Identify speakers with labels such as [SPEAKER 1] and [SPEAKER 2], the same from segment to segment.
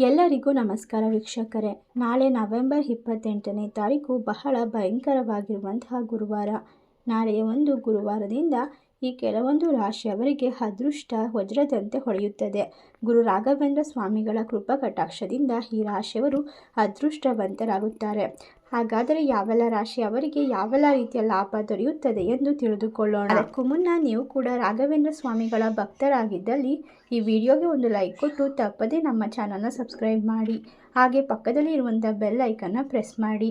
[SPEAKER 1] ಎಲ್ಲರಿಗೂ ನಮಸ್ಕಾರ ವೀಕ್ಷಕರೇ. ನಾಳೆ ನವೆಂಬರ್ ಇಪ್ಪತ್ತೆಂಟನೇ ತಾರೀಕು ಬಹಳ ಭಯಂಕರವಾಗಿರುವಂತಹ ಗುರುವಾರ. ನಾಳೆಯ ಒಂದು ಗುರುವಾರದಿಂದ ಈ ಕೆಲವೊಂದು ರಾಶಿಯವರಿಗೆ ಅದೃಷ್ಟ ವಜ್ರದಂತೆ ಹೊಳೆಯುತ್ತದೆ. ಗುರು ರಾಘವೇಂದ್ರ ಸ್ವಾಮಿಗಳ ಕೃಪಾ ಕಟಾಕ್ಷದಿಂದ ಈ ರಾಶಿಯವರು ಅದೃಷ್ಟವಂತರಾಗುತ್ತಾರೆ. ಹಾಗಾದರೆ ಯಾವೆಲ್ಲ ರಾಶಿ ಅವರಿಗೆ ಯಾವೆಲ್ಲ ರೀತಿಯ ಲಾಭ ದೊರೆಯುತ್ತದೆ ಎಂದು ತಿಳಿದುಕೊಳ್ಳೋಣ. ಅದಕ್ಕೂ ಮುನ್ನ ನೀವು ಕೂಡ ರಾಘವೇಂದ್ರ ಸ್ವಾಮಿಗಳ ಭಕ್ತರಾಗಿದ್ದಲ್ಲಿ ಈ ವಿಡಿಯೋಗೆ ಒಂದು ಲೈಕ್ ಕೊಟ್ಟು ತಪ್ಪದೇ ನಮ್ಮ ಚಾನಲ್ನ ಸಬ್ಸ್ಕ್ರೈಬ್ ಮಾಡಿ. ಹಾಗೆ ಪಕ್ಕದಲ್ಲಿ ಇರುವಂಥ ಬೆಲ್ ಐಕನ್ನ ಪ್ರೆಸ್ ಮಾಡಿ.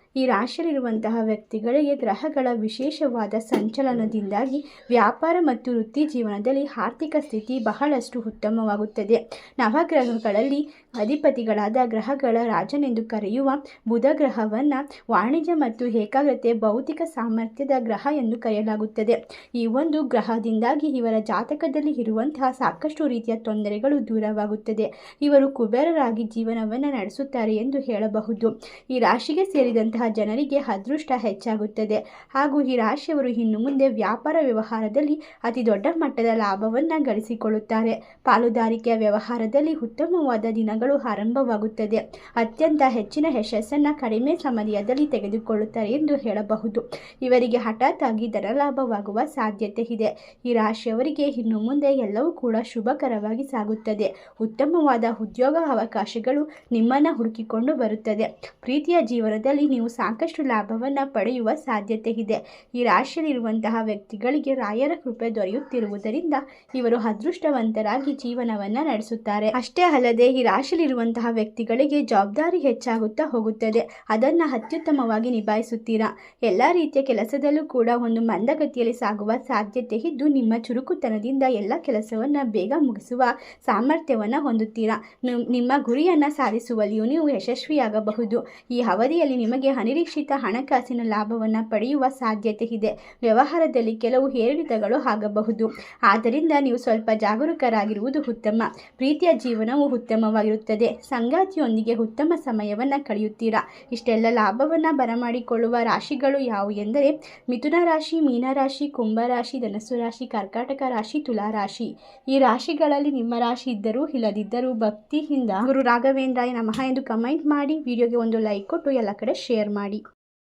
[SPEAKER 1] ಈ ರಾಶಿಯಲ್ಲಿರುವಂತಹ ವ್ಯಕ್ತಿಗಳಿಗೆ ಗ್ರಹಗಳ ವಿಶೇಷವಾದ ಸಂಚಲನದಿಂದಾಗಿ ವ್ಯಾಪಾರ ಮತ್ತು ವೃತ್ತಿ ಜೀವನದಲ್ಲಿ ಆರ್ಥಿಕ ಸ್ಥಿತಿ ಬಹಳಷ್ಟು ಉತ್ತಮವಾಗುತ್ತದೆ. ನವಗ್ರಹಗಳಲ್ಲಿ ಅಧಿಪತಿಗಳಾದ ಗ್ರಹಗಳ ರಾಜನೆಂದು ಕರೆಯುವ ಬುಧ ಗ್ರಹವನ್ನು ವಾಣಿಜ್ಯ ಮತ್ತು ಏಕಾಗ್ರತೆ, ಭೌತಿಕ ಸಾಮರ್ಥ್ಯದ ಗ್ರಹ ಎಂದು ಕರೆಯಲಾಗುತ್ತದೆ. ಈ ಒಂದು ಗ್ರಹದಿಂದಾಗಿ ಇವರ ಜಾತಕದಲ್ಲಿ ಇರುವಂತಹ ಸಾಕಷ್ಟು ರೀತಿಯ ತೊಂದರೆಗಳು ದೂರವಾಗುತ್ತದೆ. ಇವರು ಕುಬೇರರಾಗಿ ಜೀವನವನ್ನು ನಡೆಸುತ್ತಾರೆ ಎಂದು ಹೇಳಬಹುದು. ಈ ರಾಶಿಗೆ ಸೇರಿದಂತಹ ಜನರಿಗೆ ಅದೃಷ್ಟ ಹೆಚ್ಚಾಗುತ್ತದೆ. ಹಾಗೂ ಈ ರಾಶಿಯವರು ಇನ್ನು ಮುಂದೆ ವ್ಯಾಪಾರ ವ್ಯವಹಾರದಲ್ಲಿ ಅತಿ ದೊಡ್ಡ ಮಟ್ಟದ ಲಾಭವನ್ನು ಗಳಿಸಿಕೊಳ್ಳುತ್ತಾರೆ. ಪಾಲುದಾರಿಕೆಯ ವ್ಯವಹಾರದಲ್ಲಿ ಉತ್ತಮವಾದ ದಿನಗಳು ಆರಂಭವಾಗುತ್ತದೆ. ಅತ್ಯಂತ ಹೆಚ್ಚಿನ ಯಶಸ್ಸನ್ನು ಕಡಿಮೆ ಸಮಯದಲ್ಲಿ ತೆಗೆದುಕೊಳ್ಳುತ್ತಾರೆ ಎಂದು ಹೇಳಬಹುದು. ಇವರಿಗೆ ಹಠಾತ್ ಆಗಿ ಧನಲಾಭವಾಗುವ ಸಾಧ್ಯತೆ ಇದೆ. ಈ ರಾಶಿಯವರಿಗೆ ಇನ್ನು ಮುಂದೆ ಎಲ್ಲವೂ ಕೂಡ ಶುಭಕರವಾಗಿ ಸಾಗುತ್ತದೆ. ಉತ್ತಮವಾದ ಉದ್ಯೋಗ ಅವಕಾಶಗಳು ನಿಮ್ಮನ್ನು ಹುಡುಕಿಕೊಂಡು ಬರುತ್ತದೆ. ಪ್ರೀತಿಯ ಜೀವನದಲ್ಲಿ ನೀವು ಸಾಕಷ್ಟು ಲಾಭವನ್ನು ಪಡೆಯುವ ಸಾಧ್ಯತೆ ಇದೆ. ಈ ರಾಶಿಯಲ್ಲಿರುವಂತಹ ವ್ಯಕ್ತಿಗಳಿಗೆ ರಾಯರ ಕೃಪೆ ದೊರೆಯುತ್ತಿರುವುದರಿಂದ ಇವರು ಅದೃಷ್ಟವಂತರಾಗಿ ಜೀವನವನ್ನು ನಡೆಸುತ್ತಾರೆ. ಅಷ್ಟೇ ಅಲ್ಲದೆ ಈ ರಾಶಿಯಲ್ಲಿರುವಂತಹ ವ್ಯಕ್ತಿಗಳಿಗೆ ಜವಾಬ್ದಾರಿ ಹೆಚ್ಚಾಗುತ್ತಾ ಹೋಗುತ್ತದೆ. ಅದನ್ನು ಅತ್ಯುತ್ತಮವಾಗಿ ನಿಭಾಯಿಸುತ್ತೀರಾ? ಎಲ್ಲ ರೀತಿಯ ಕೆಲಸದಲ್ಲೂ ಕೂಡ ಒಂದು ಮಂದಗತಿಯಲ್ಲಿ ಸಾಗುವ ಸಾಧ್ಯತೆ ಇದ್ದು, ನಿಮ್ಮ ಚುರುಕುತನದಿಂದ ಎಲ್ಲ ಕೆಲಸವನ್ನು ಬೇಗ ಮುಗಿಸುವ ಸಾಮರ್ಥ್ಯವನ್ನು ಹೊಂದುತ್ತೀರಾ? ನಿಮ್ಮ ಗುರಿಯನ್ನು ಸಾಧಿಸುವಲ್ಲಿಯೂ ನೀವು ಯಶಸ್ವಿಯಾಗಬಹುದು. ಈ ಅವಧಿಯಲ್ಲಿ ನಿಮಗೆ ಅನಿರೀಕ್ಷಿತ ಹಣಕಾಸಿನ ಲಾಭವನ್ನು ಪಡೆಯುವ ಸಾಧ್ಯತೆ ಇದೆ. ವ್ಯವಹಾರದಲ್ಲಿ ಕೆಲವು ಏರಿಳಿತಗಳು ಆಗಬಹುದು. ಆದ್ದರಿಂದ ನೀವು ಸ್ವಲ್ಪ ಜಾಗರೂಕರಾಗಿರುವುದು ಉತ್ತಮ. ಪ್ರೀತಿಯ ಜೀವನವು ಉತ್ತಮವಾಗಿರುತ್ತದೆ. ಸಂಗಾತಿಯೊಂದಿಗೆ ಉತ್ತಮ ಸಮಯವನ್ನು ಕಳೆಯುತ್ತೀರಾ? ಇಷ್ಟೆಲ್ಲ ಲಾಭವನ್ನು ಬರಮಾಡಿಕೊಳ್ಳುವ ರಾಶಿಗಳು ಯಾವುವು ಎಂದರೆ, ಮಿಥುನ ರಾಶಿ ಮೀನರಾಶಿ ಕುಂಭರಾಶಿ ಧನಸ್ಸು ರಾಶಿ, ಕರ್ಕಾಟಕ ರಾಶಿ, ತುಲಾ ರಾಶಿ. ಈ ರಾಶಿಗಳಲ್ಲಿ ನಿಮ್ಮ ರಾಶಿ ಇದ್ದರೂ ಇಲ್ಲದಿದ್ದರೂ ಭಕ್ತಿಯಿಂದ ಗುರು ರಾಘವೇಂದ್ರಾಯ ನಮಃ ಎಂದು ಕಮೆಂಟ್ ಮಾಡಿ. ವಿಡಿಯೋಗೆ ಒಂದು ಲೈಕ್ ಕೊಟ್ಟು ಎಲ್ಲ ಕಡೆ ಶೇರ್ ಮಾಡಿ